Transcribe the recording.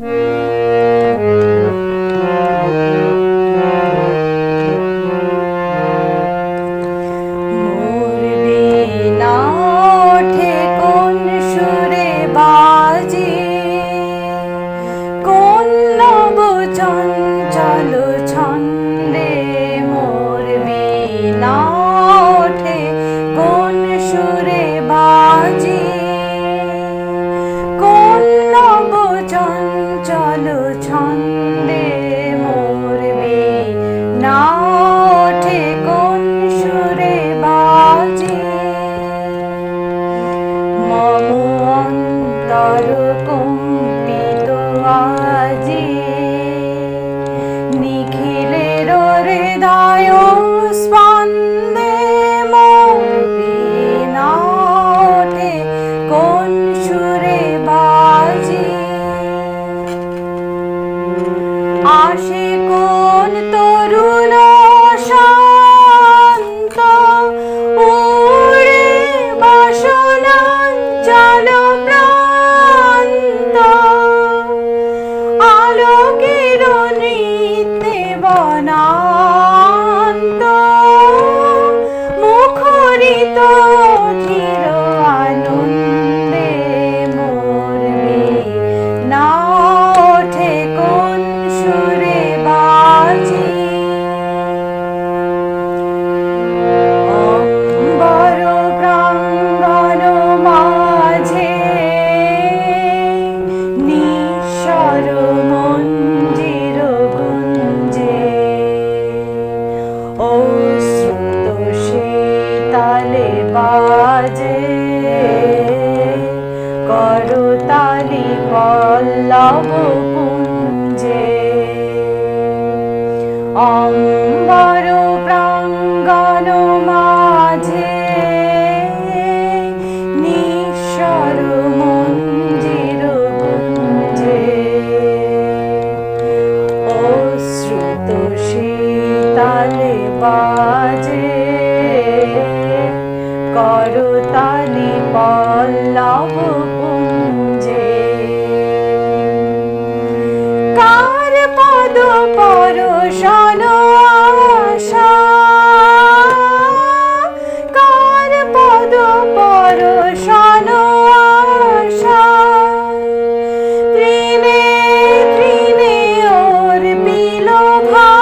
Mm-hmm. চলো নবকুঞ্জে অম্বর প্রাঙ্গণ মাঝে নিঃস্বর মঞ্জির কুঞ্জে অশ্রুত শীতালে বাজে। করতালি পল্লব 不怕